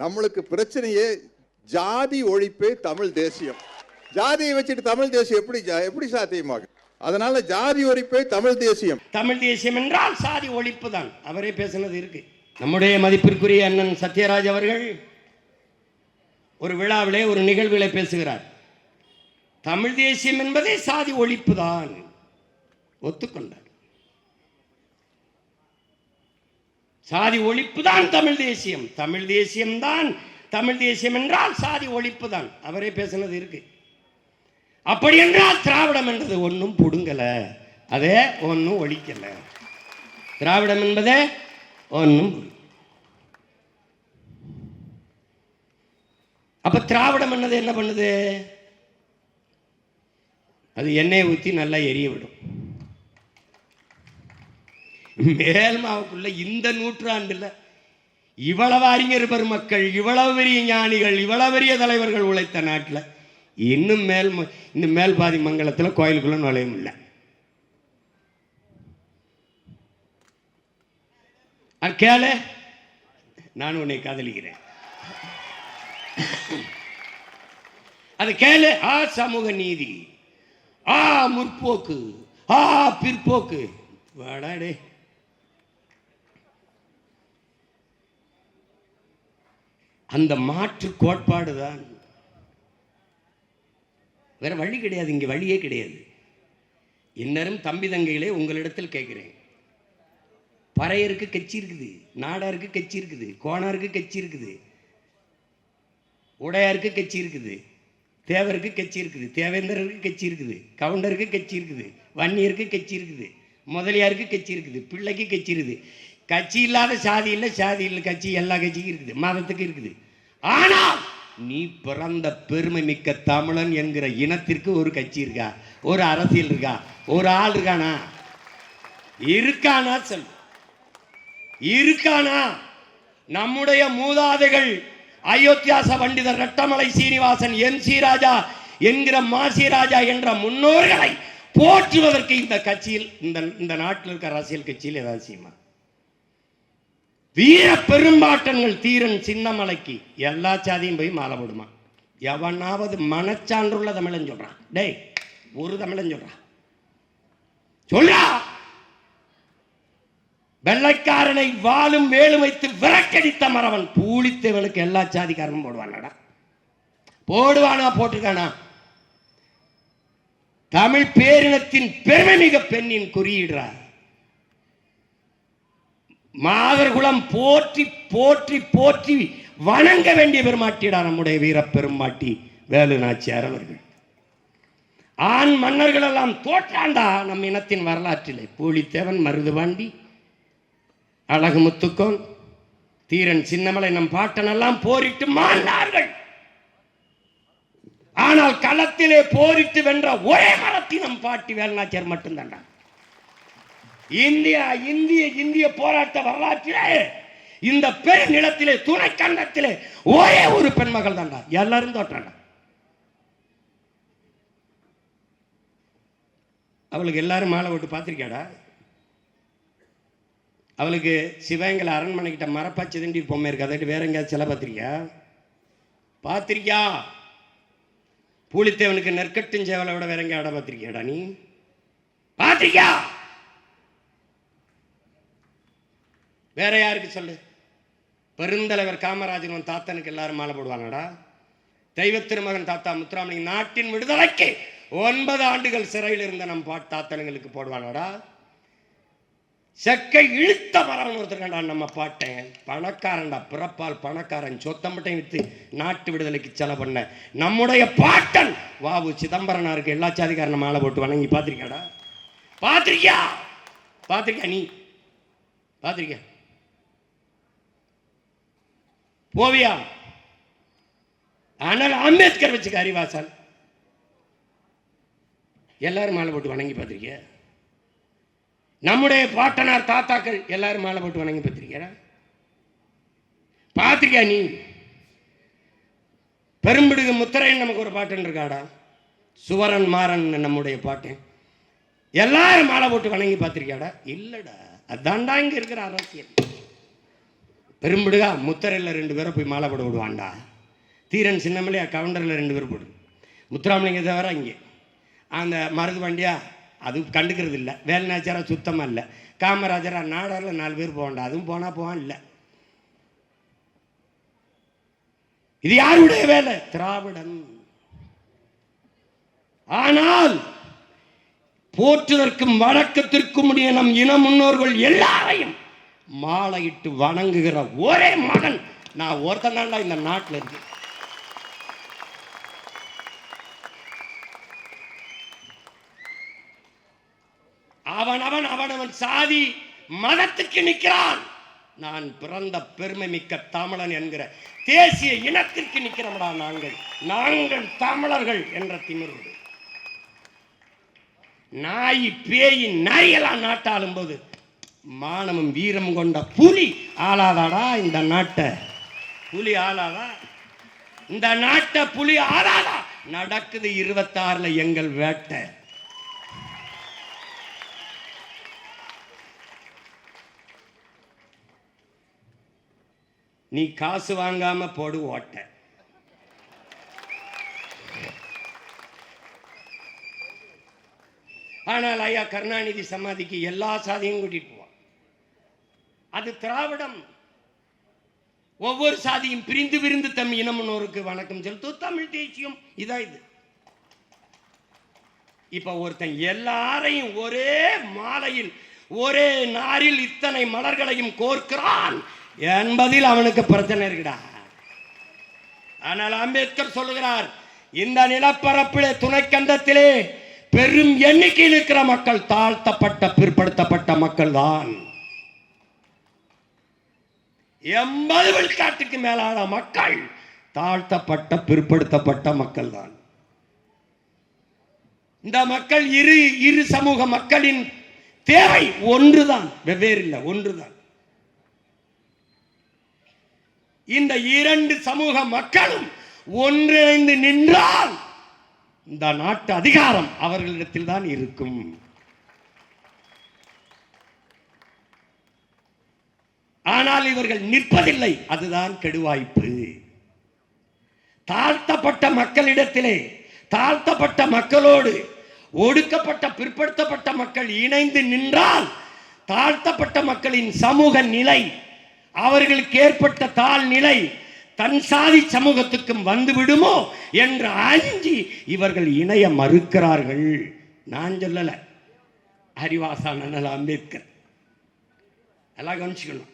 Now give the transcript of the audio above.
நம்மளுக்கு பிரச்சனையே ஜாதி ஒழிப்பே தமிழ் தேசியம். ஜாதியை வச்சுட்டு தமிழ் தேசியம் எப்படி ஜா- எப்படி சாத்தியமாகும்? அதனால ஜாதி ஒழிப்பே தமிழ் தேசியம். தமிழ் தேசியம் என்றால் சாதி ஒழிப்பு தான். அவரே பேசினது இருக்கு. நம்முடைய மதிப்பிற்குரிய அண்ணன் சத்யராஜ் அவர்கள் ஒரு விழாவிலே ஒரு நிகழ்வில் பேசுகிறார். தமிழ் தேசியம் என்பதே சாதி ஒழிப்பு தான். ஒத்துக்கொண்டார். சாதி ஒழிப்பு தான் தமிழ் தேசியம். தமிழ் தேசியம் தான் தமிழ் தேசியம் என்றால் சாதி ஒழிப்பு தான் அவரே பேசினது இருக்கு. அப்படி என்றால் திராவிடம் என்றது ஒன்றும் புடுங்கலை. அதே ஒன்றும் ஒழிக்கல. திராவிடம் என்பதே ஒன்றும் அப்ப திராவிடம் என்னது என்ன பண்ணுது? அது எண்ணெயை ஊற்றி நல்லா எரிய விடும். மேல்மாவுக்குள்ள இந்த நூற்றாண்டுல இவ்வளவு அறிஞர் பெருமக்கள் இவ்வளவு பெரிய ஞானிகள் இவ்வளவு பெரிய தலைவர்கள் உழைத்த நாட்டில் இன்னும் மேல் ம- இந்த மேல் பாதி மங்கலத்தில் கோயிலுக்குள்ள நுழைய முடியல கேள கேளு. நான் உன்னை காதலிக்கிறேன். அது கேளு. ஆ சமூக நீதி. ஆ முற்போக்கு. ஆ பிற்போக்கு. வாடாடே அந்த மாற்று கோட்பாடு தான். வேற வழி கிடையாது இங்கே வழியே கிடையாது. இன்னரும் தம்பி தங்கைகளே உங்களிடத்தில் கேட்கிறேன். பறையருக்கு கட்சி இருக்குது நாடாருக்கு கட்சி இருக்குது கோணாருக்கு கட்சி இருக்குது உடையாருக்கு கட்சி இருக்குது தேவருக்கு கட்சி இருக்குது தேவேந்தருக்கு கட்சி இருக்குது கவுண்டருக்கு கட்சி இருக்குது வன்னியருக்கு கட்சி இருக்குது முதலியாருக்கு கட்சி இருக்குது பிள்ளைக்கு கட்சி இருக்குது. கட்சி இல்லாத சாதி இல்லை சாதி இல்லை கட்சி எல்லா கட்சிக்கும் இருக்குது மதத்துக்கு இருக்குது. ஆனால் நீ பிறந்த பெருமை மிக்க தமிழன் என்கிற இனத்திற்கு ஒரு கட்சி இருக்கா? ஒரு அரசியல் இருக்கா? ஒரு ஆள் இருக்கானா? இருக்கானா சொல். இருக்கானா? நம்முடைய மூதாதைகள் அயோத்தியாச பண்டிதர் ரட்டமலை சீனிவாசன் என் சி ராஜா என்கிற மாசி ராஜா என்ற முன்னோர்களை போற்றுவதற்கு இந்த கட்சியில் இந்த இந்த நாட்டில் இருக்கிற அரசியல் கட்சியில் ஏதாவது செய்யுமா? வீர பெரும்பாட்டங்கள் தீரன் சின்னமலைக்கு எல்லா சாதியும் போய் மாலை போடுமா? எவனாவது மனச்சான்றுள்ள தமிழன் சொல்றான். டேய் ஒரு தமிழன் சொல்றான். சொல்றா! வெள்ளைக்காரனை வாழும் வேலும் வைத்து விரக்கடித்த மறவன் பூலித்தவனுக்கு எல்லா சாதிக்காரனும் போடுவானடா. போடுவானா போட்டிருக்கானா? தமிழ் பேரினத்தின் பெருமை மிக பெண்ணின் குறியிடுறார் மாதர்குலம் போற்றி போற்றி போற்றி வணங்க வேண்டிய பெருமாட்டிடா நம்முடைய வீர பெருமாட்டி வேலு நாச்சியார் அவர்கள். ஆண் மன்னர்கள் எல்லாம் தோற்றாண்டா நம் இனத்தின் வரலாற்றிலே. பூலித்தேவன் மருதுபாண்டி அழகு முத்துக்கோன் தீரன் சின்னமலை நம் பாட்டனெல்லாம் போரிட்டு மாண்டார்கள் ஆனால் களத்திலே போரிட்டு வென்ற ஒரே மரத்தை நம் பாட்டி வேலுநாச்சியார் மட்டும்தான்டா இந்தியா இந்திய இந்திய போராட்ட வரலாற்றிலே இந்த பெருநிலத்திலே துணை கண்டத்திலே ஒரே ஒரு பெண்மகள் தான்டா எல்லாரும் தோற்றாண்டா அவளுக்கு எல்லாரும் மாலை விட்டு பார்த்திருக்கியாடா? அவளுக்கு சிவகங்கை அரண்மனைக்கிட்ட மரப்பாச்சி திண்டி பொம்மை இருக்கு. அதை வேற எங்கேயாவது சில பார்த்துருக்கியா? பார்த்திருக்கியா? பூலித்தேவனுக்கு நெற்கட்டும் சேவலை விட வேற எங்கேயாவது பார்த்துருக்கியாடா நீ? பார்த்துருக்கியா? வேற யாருக்கு சொல்லு? பெருந்தலைவர் காமராஜன் உன் தாத்தனுக்கு எல்லாரும் மாலை போடுவாங்கடா தெய்வ திருமகன் தாத்தா முத்துராமலிங்க நாட்டின் விடுதலைக்கு ஒன்பது ஆண்டுகள் சிறையில் இருந்த நம் பாட் தாத்தனுங்களுக்கு போடுவாங்கடா செக்கை இழுத்த மரம் ஒருத்தருக்கண்டா நம்ம பாட்டேன் பணக்காரன்டா பிறப்பால் பணக்காரன் சொத்தம்பட்டை வித்து நாட்டு விடுதலைக்கு செல பண்ண. நம்முடைய பாட்டன் வாவு சிதம்பரனாருக்கு எல்லா சாதிக்காரன மாலை போட்டு வணங்கி பார்த்திருக்கியாடா பார்த்துருக்கியா பார்த்திருக்கியா நீ? பார்த்துருக்கியா போவியா ஆனால் அம்பேத்கர் வச்சுக்க அறிவாசல். எல்லாரும் மாலை போட்டு வணங்கி பார்த்துருக்கிய? நம்முடைய பாட்டனார் தாத்தாக்கள் எல்லாரும் மாலை போட்டு வணங்கி பார்த்திருக்கியா பார்த்துருக்கியா நீ? பெரும்பிடுகு முத்திரைன்னு நமக்கு ஒரு பாட்டன் இருக்காடா? சுவரன் மாறன் நம்முடைய பாட்டன் எல்லாரும் மாலை போட்டு வணங்கி பார்த்துருக்கியாடா? இல்லைடா. அதான்டா இங்கே இருக்கிற அரசியல். பெரும்பிடுகா முத்தரையில் ரெண்டு பேரை போய் மாலை போட விடுவான்டா. தீரன் சின்னமலையா கவுண்டரில் ரெண்டு பேர் போடு. முத்துராமலிங்க தவிர இங்கே. அந்த மருது பாண்டியா அது கண்டுக்கிறது இல்லை. வேலுநாச்சியாரா சுத்தமாக இல்லை. காமராஜரா நாடாரில் நாலு பேர் போகண்டா அதுவும் போனால் போவான் இல்லை. இது யாருடைய வேலை? திராவிடன். ஆனால் போற்றுவதற்கும் வணக்கத்திற்கும் உடைய நம் இன முன்னோர்கள் எல்லாரையும் மாலையிட்டு வணங்குகிற ஒரே மகன் நான் ஒருத்தன் இந்த நாட்டில் இருக்கு. அவன் அவன் அவனவன் சாதி மதத்துக்கு நிற்கிறான். நான் பிறந்த பெருமை மிக்க தமிழன் என்கிற தேசிய இனத்திற்கு நிற்கிறோம்டா நாங்கள். நாங்கள் தமிழர்கள் என்ற திமிரோடு. நாய் பேய் நாயெல்லாம் நாட்டாளும் போது மானமும் வீரம் கொண்ட புலி ஆளாதாடா இந்த நாட்டை. புலி ஆளாதா? இந்த நாட்டை புலி ஆளாதா? நடக்குது இருபத்தாறுல எங்கள் வேட்டை. நீ காசு வாங்காம போடு ஓட்ட. ஆனால் ஐயா கருணாநிதி சமாதிக்கு எல்லா சாதியும் கூட்டிட்டு அது திராவிடம். ஒவ்வொரு சாதியும் பிரிந்து பிரிந்து தம் இனமுன்னோருக்கு வணக்கம் செலுத்தும் தமிழ் தேசியம். இதான் இது. இப்ப ஒருத்தன் எல்லாரையும் ஒரே மாலையில் ஒரே நாரில் இத்தனை மலர்களையும் கோர்க்கிறான் என்பதில் அவனுக்கு பிரச்சனை இருக்குடா. ஆனால் அம்பேத்கர் சொல்லுகிறார் இந்த நிலப்பரப்பிலே துணைக்கண்டத்திலே பெரும் எண்ணிக்கையில் இருக்கிற மக்கள் தாழ்த்தப்பட்ட பிற்படுத்தப்பட்ட மக்கள் தான் எண்பது விழுக்காட்டுக்கு மேலான மக்கள் தாழ்த்தப்பட்ட பிற்படுத்தப்பட்ட மக்கள் தான் இந்த மக்கள் இரு இரு சமூக மக்களின் தேவை ஒன்றுதான் வெவ்வேறு இல்லை ஒன்றுதான். இந்த இரண்டு சமூக மக்களும் ஒன்றிணைந்து நின்றால் இந்த நாட்டு அதிகாரம் அவர்களிடத்தில் தான் இருக்கும். ஆனால் இவர்கள் நிற்பதில்லை. அதுதான் கெடுவாய்ப்பு. தாழ்த்தப்பட்ட மக்களிடத்திலே தாழ்த்தப்பட்ட மக்களோடு ஒடுக்கப்பட்ட பிற்படுத்தப்பட்ட மக்கள் இணைந்து நின்றால் தாழ்த்தப்பட்ட மக்களின் சமூக நிலை அவர்களுக்கு ஏற்பட்ட தாழ் நிலை தன் சாதி சமூகத்துக்கும் வந்துவிடுமோ என்று அஞ்சி இவர்கள் இணைய மறுக்கிறார்கள். நான் சொல்லல. அறிவாசான அம்பேத்கர். எல்லாம் கவனிச்சுக்கணும்.